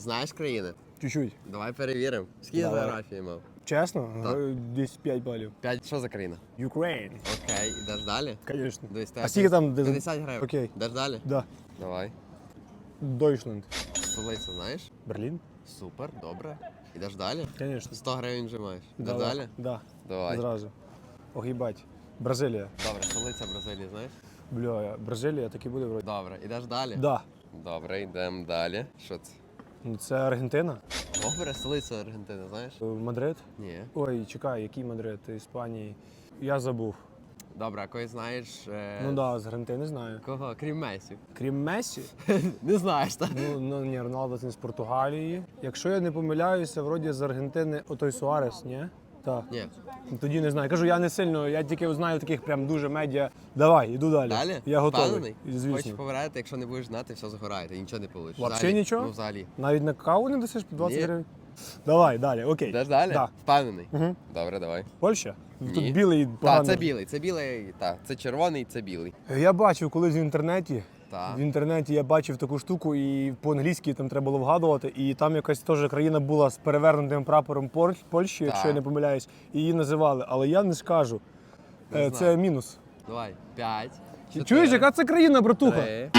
Знаєш країни? Чуть-чуть. Давай перевіримо. Скільки Давай. географії мав? Чесно? Так. Десь 5 балів. П'ять. Що за країна? Ukraine. Окей, ідеш далі? Звісно. А скільки там? де- 50 гривень. Окей. Ідеш далі? Да. Давай. Deutschland. Столицю знаєш? Берлін? Супер, добре. Ідеш далі? Звісно. 100 гривень вже маєш. Ідеш Да, далі? Да. Давай. Зразу. Ох, їбать. Бразилія. Добре, столиця Бразилії, знаєш? Бля, Бразилія так і буде вроді. Добре, ідеш далі? Да. Добре, йдемо далі. Що це? Ну, Це Аргентина. Добре, столиця Аргентини, знаєш? Е, Мадрид. Ні. Ой, чекай, який Мадрид? Іспанії. Я забув. Добре, а кого знаєш? Е... Ну да, з Аргентини знаю. Кого? Крім Месі. Крім Месі, Не знаєш, так? ну, ну ні, Роналдо це з Португалії. Якщо я не помиляюся, вроді з Аргентини отой Суарес, ні? Так. Ні. Тоді не знаю. Кажу, я не сильно, я тільки знаю таких прям дуже медіа. Давай, іду далі. Далі? Я готовий. Впевнений? Хочеш Звісно. поверити, якщо не будеш знати, все загорає, ти нічого не получиш. Взагалі. нічого? Ну, взагалі. Навіть на каву не досиш 20 Ні. гривень. Давай, далі, окей. Йдеш далі? Да. Впевнений? Угу. Добре, давай. Польща? Ні. Тут білий Так, поганий. це білий, це білий, так, це червоний, це білий. Я бачив колись в інтернеті. Так. В інтернеті я бачив таку штуку, і по-англійськи там треба було вгадувати. І там якась теж країна була з перевернутим прапором Пор- Польщі, якщо я не помиляюсь, і її називали. Але я не скажу. Не Е, знаю. Це мінус. Давай. П'ять. Чуєш, яка це країна, братуха? Три.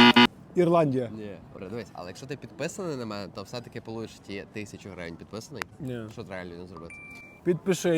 Ірландія. Ні. Добре, дивись, але якщо ти підписаний на мене, то все-таки получиш ті тисячу гривень підписаний. Ні. Що треба людям зробити? Підпишись.